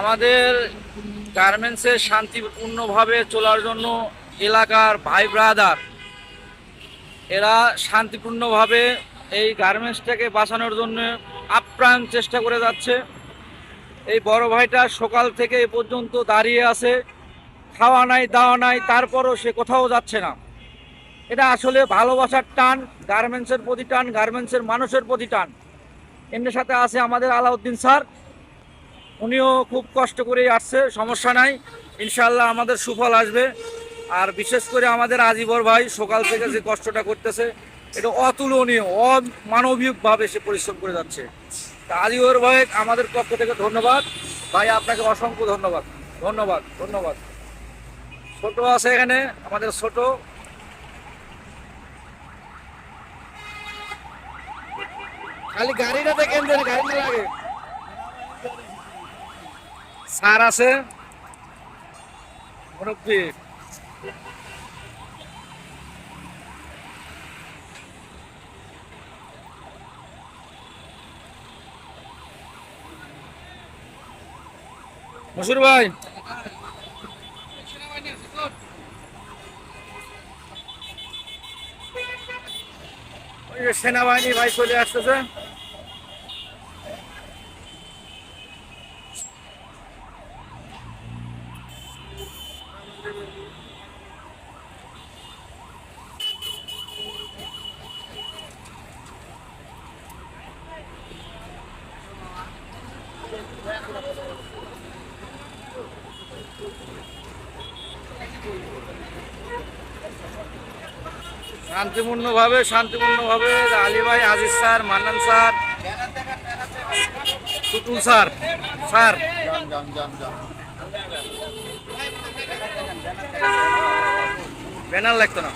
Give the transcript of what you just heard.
আমাদের গার্মেন্টসে শান্তিপূর্ণভাবে চলার জন্য এলাকার ভাই ব্রাদার এরা শান্তিপূর্ণভাবে এই গার্মেন্টসটাকে বাঁচানোর জন্য আপ্রাণ চেষ্টা করে যাচ্ছে। এই বড় ভাইটা সকাল থেকে এ পর্যন্ত দাঁড়িয়ে আছে, খাওয়া নাই, দাওয়া নাই, তারপরও সে কোথাও যাচ্ছে না। এটা আসলে ভালোবাসার টান গার্মেন্টসের প্রতি টান গার্মেন্টসের মানুষের প্রতি টান। এমনি সাথে আছে আমাদের আলাউদ্দিন স্যার। উনিও খুব কষ্ট করেই আসছে, সমস্যা নাই। ইনশাল্লাহ আমাদের সুফল আসবে। আর বিশেষ করে আমাদের আজিবর ভাই সকাল থেকে যে কষ্টটা করতেছে, এটা অতুলনীয়, অমানবিকভাবে সে পরিশ্রম করে যাচ্ছে। তা আজিবর ভাই, আমাদের পক্ষ থেকে ধন্যবাদ। ভাই, আপনাকে অসংখ্য ধন্যবাদ। ধন্যবাদ ধন্যবাদ। ছোট আছে এখানে, আমাদের ছোট। খালি গাড়িটা দেখেন গাড়ি লাগে। স্যার আছে? মুরব্বী। মশুর ভাই। সেনাবাহিনী ভাই চলে আসতেছে। শান্তিপূর্ণভাবে শান্তিপূর্ণভাবে আলী ভাই Aziz sir Mannan sir Tutul sir sir. Banner লাগতো না।